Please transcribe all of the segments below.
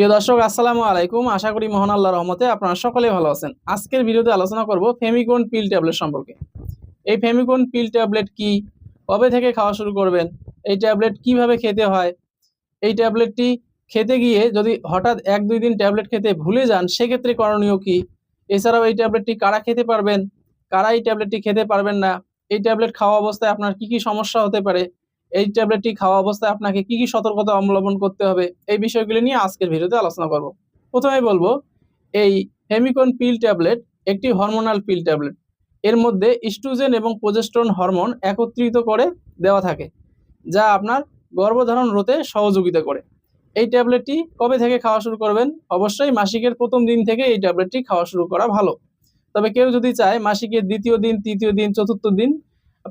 প্রিয় দর্শক, আসসালামু আলাইকুম। আশা করি মহান আল্লাহ রহমতে আপনারা সকলে ভালো আছেন। আজকের ভিডিওতে আলোচনা করব ফেমিকন পিল ট্যাবলেট সম্পর্কে। এই ফেমিকন পিল ট্যাবলেট কি? কবে থেকে খাওয়া শুরু করবেন? এই ট্যাবলেট কীভাবে খেতে হয়? এই ট্যাবলেটটি খেতে গিয়ে যদি হঠাৎ এক দুই দিন ট্যাবলেট খেতে ভুলে যান, সেক্ষেত্রে করণীয় কি? এছাড়াও এই ট্যাবলেটটি কারা খেতে পারবেন? কারা এই ট্যাবলেটটি খেতে পারবেন না? এই ট্যাবলেট খাওয়া অবস্থায় আপনার কি কি সমস্যা হতে পারে? এই ট্যাবলেটটি খাওয়া অবস্থায় আপনাকে কি কি সতর্কতা অবলম্বন করতে হবে, এই বিষয়গুলি নিয়ে আজকের ভিডিওতে আলোচনা করব। প্রথমে বলব, এই হেমিকন পিল ট্যাবলেট একটি হরমোনাল পিল ট্যাবলেট এর মধ্যে ইস্ট্রোজেন এবং প্রোজেস্ট্রন হরমোন একত্রিত করে দেওয়া থাকে, যা আপনার গর্ভধারণ রোধে সহযোগিতা করে। এই ট্যাবলেটটি কবে থেকে খাওয়া শুরু করবেন? অবশ্যই মাসিকের প্রথম দিন থেকে এই ট্যাবলেটটি খাওয়া শুরু করা ভালো। তবে কেউ যদি চায় মাসিকের দ্বিতীয় দিন, তৃতীয় দিন, চতুর্থ দিন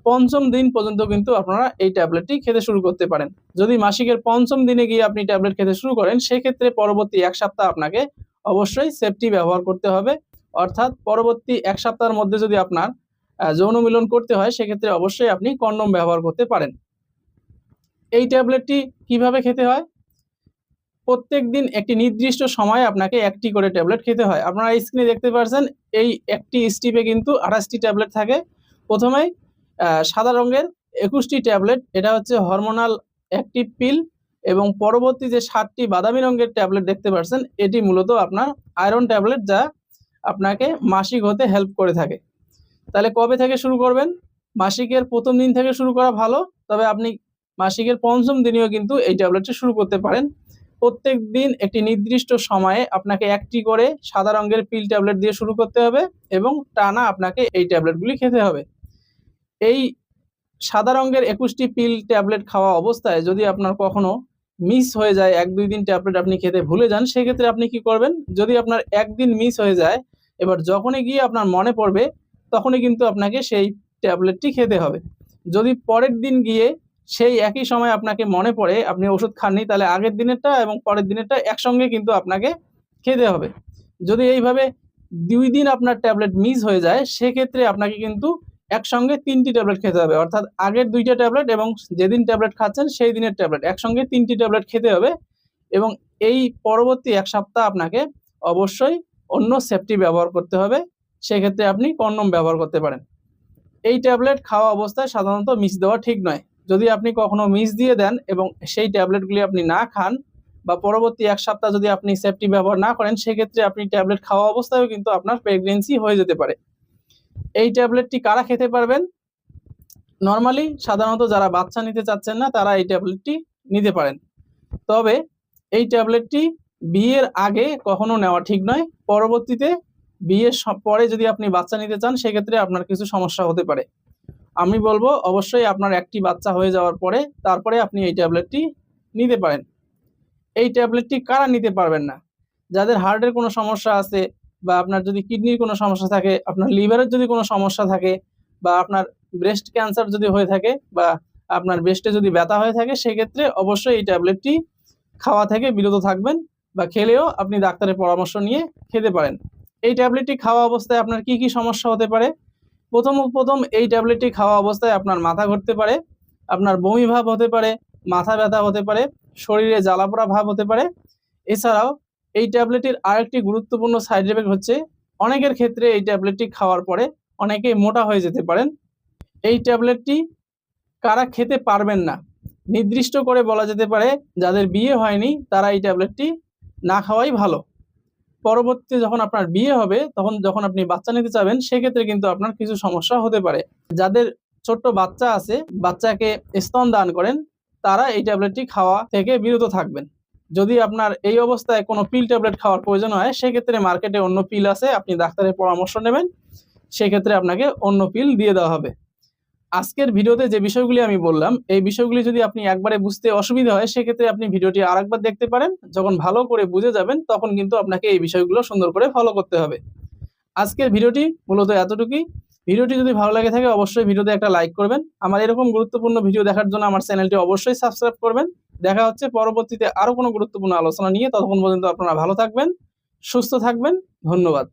পঞ্চম দিন পর্যন্ত কিন্তু আপনারা এই ট্যাবলেটটি খেতে শুরু করতে পারেন। যদি মাসিকের পঞ্চম দিনে গিয়ে আপনি ট্যাবলেট খেতে শুরু করেন, সেক্ষেত্রে পরবর্তী এক সপ্তাহ আপনাকে অবশ্যই সেফটি ব্যবহার করতে হবে। অর্থাৎ পরবর্তী এক সপ্তাহের মধ্যে যদি আপনার যৌন মিলন করতে হয়, সেক্ষেত্রে অবশ্যই আপনি কন্ডম ব্যবহার করতে পারেন। এই ট্যাবলেটটি কীভাবে খেতে হয়? প্রত্যেক দিন একটি নির্দিষ্ট সময়ে আপনাকে একটি করে ট্যাবলেট খেতে হয়। আপনারা স্ক্রিনে দেখতে পাচ্ছেন এই একটি স্টিপে কিন্তু আঠাশটি ট্যাবলেট থাকে। প্রথমেই সাদা রঙের একুশটি ট্যাবলেট, এটা হচ্ছে হরমোনাল অ্যাক্টিভ পিল এবং পরবর্তী যে সাতটি বাদামি রঙের ট্যাবলেট দেখতে পাচ্ছেন এটি মূলত আপনার আয়রন ট্যাবলেট যা আপনাকে মাসিক হতে হেল্প করে থাকে। তাহলে কবে থেকে শুরু করবেন? মাসিকের প্রথম দিন থেকে শুরু করা ভালো, তবে আপনি মাসিকের পঞ্চম দিনেও কিন্তু এই ট্যাবলেটটি শুরু করতে পারেন। প্রত্যেক দিন একটি নির্দিষ্ট সময়ে আপনাকে একটি করে সাদা রঙের পিল ট্যাবলেট দিয়ে শুরু করতে হবে এবং টানা আপনাকে এই ট্যাবলেটগুলি খেতে হবে। এই সাদা রঙের একুশটি পিল ট্যাবলেট খাওয়া অবস্থায় যদি আপনার কখনো মিস হয়ে যায়, এক দুই দিন ট্যাবলেট আপনি খেতে ভুলে যান, সেক্ষেত্রে আপনি কি করবেন? যদি আপনার একদিন মিস হয়ে যায়, এবার যখনই গিয়ে আপনার মনে পড়বে, তখনই কিন্তু আপনাকে সেই ট্যাবলেটটি খেতে হবে। যদি পরের দিন গিয়ে সেই একই সময় আপনাকে মনে পড়ে, আপনি ওষুধ খাননি, তাহলে আগের দিনেরটা এবং পরের দিনেরটা একসঙ্গে কিন্তু আপনাকে খেতে হবে। যদি এইভাবে দুই দিন আপনার ট্যাবলেট মিস হয়ে যায়, সেক্ষেত্রে আপনাকে কিন্তু একসঙ্গে তিনটি ট্যাবলেট খেতে হবে। অর্থাৎ আগের দুইটা ট্যাবলেট এবং যেদিন ট্যাবলেট খাচ্ছেন সেই দিনের ট্যাবলেট। একসঙ্গে তিনটি ট্যাবলেট খেতে হবে এবং এই পরবর্তী এক সপ্তাহ আপনাকে অবশ্যই অন্য সেফটি ব্যবহার করতে হবে। সেক্ষেত্রে আপনি কন্ডম ব্যবহার করতে পারেন। এই ট্যাবলেট খাওয়া অবস্থায় সাধারণত মিস দেওয়া ঠিক নয়। যদি আপনি কখনো মিস দিয়ে দেন এবং সেই ট্যাবলেটগুলি আপনি না খান বা পরবর্তী এক সপ্তাহ যদি আপনি সেফটি ব্যবহার না করেন, সেক্ষেত্রে আপনি ট্যাবলেট খাওয়া অবস্থায়ও কিন্তু আপনার প্রেগনেন্সি হয়ে যেতে পারে। এই ট্যাবলেটটি কারা খেতে পারবেন? নর্মালি সাধারণত যারা বাচ্চা নিতে চাচ্ছেন না, তারা এই ট্যাবলেটটি নিতে পারেন। তবে এই ট্যাবলেটটি বিয়ের আগে কখনো নেওয়া ঠিক নয়। পরবর্তীতে বিয়ের পরে যদি আপনি বাচ্চা নিতে চান, সেক্ষেত্রে আপনার কিছু সমস্যা হতে পারে। আমি বলব, অবশ্যই আপনার একটি বাচ্চা হয়ে যাওয়ার পরে তারপরে আপনি এই ট্যাবলেটটি নিতে পারেন। এই ট্যাবলেটটি কারা নিতে পারবেন না? যাদের হার্টের কোনো সমস্যা আছে বা আপনার যদি কিডনির কোনো সমস্যা থাকে, আপনার লিভারের যদি কোনো সমস্যা থাকে, বা আপনার ব্রেস্ট ক্যান্সার যদি হয়ে থাকে, বা আপনার ব্রেস্টে যদি ব্যথা হয়ে থাকে, সেক্ষেত্রে অবশ্যই এই ট্যাবলেটটি খাওয়া থেকে বিরত থাকবেন বা খেলেও আপনি ডাক্তারের পরামর্শ নিয়ে খেতে পারেন। এই ট্যাবলেটটি খাওয়া অবস্থায় আপনার কি কি সমস্যা হতে পারে? প্রথম প্রথম এই ট্যাবলেটটি খাওয়া অবস্থায় আপনার মাথা ঘুরতে পারে, আপনার বমি ভাব হতে পারে, মাথা ব্যথা হতে পারে, শরীরে জ্বালাপোড়া ভাব হতে পারে। এছাড়াও এই ট্যাবলেটের আরেকটি গুরুত্বপূর্ণ সাইড এফেক্ট হচ্ছে, অনেকের ক্ষেত্রে এই ট্যাবলেটটি খাওয়ার পরে অনেকেই মোটা হয়ে যেতে পারেন। এই ট্যাবলেটটি কারা খেতে পারবেন না, নির্দিষ্ট করে বলা যেতে পারে, যাদের বিয়ে হয়নি তারা এই ট্যাবলেটটি না খাওয়াই ভালো। পরবর্তীতে যখন আপনার বিয়ে হবে, তখন যখন আপনি বাচ্চা নিতে চাবেন, সেক্ষেত্রে কিন্তু আপনার কিছু সমস্যা হতে পারে। যাদের ছোট্ট বাচ্চা আছে, বাচ্চাকে স্তন দান করেন, তারা এই ট্যাবলেটটি খাওয়া থেকে বিরত থাকবেন। যদি আপনার এই অবস্থায় কোনো পিল ট্যাবলেট খাওয়ার প্রয়োজন হয়, সেক্ষেত্রে মার্কেটে অন্য পিল আছে, আপনি ডাক্তারের পরামর্শ নেবেন। সেক্ষেত্রে আপনাকে অন্য পিল দিয়ে দেওয়া হবে। আজকের ভিডিওতে যে বিষয়গুলি আমি বললাম, এই বিষয়গুলি যদি আপনি একবারে বুঝতে অসুবিধা হয়, সেক্ষেত্রে আপনি ভিডিওটি আরেকবার দেখতে পারেন। যখন ভালো করে বুঝে যাবেন, তখন কিন্তু আপনাকে এই বিষয়গুলো সুন্দর করে ফলো করতে হবে। আজকের ভিডিওটি মূলত এতটুকুই। ভিডিওটি যদি ভালো লাগে থাকে, অবশ্যই ভিডিওতে একটা লাইক করবেন। আমার এরকম গুরুত্বপূর্ণ ভিডিও দেখার জন্য আমার চ্যানেলটি অবশ্যই সাবস্ক্রাইব করবেন। দেখা হচ্ছে পরবর্তীতে আরও কোনো গুরুত্বপূর্ণ আলোচনা নিয়ে। ততক্ষণ পর্যন্ত আপনারা ভালো থাকবেন, সুস্থ থাকবেন। ধন্যবাদ।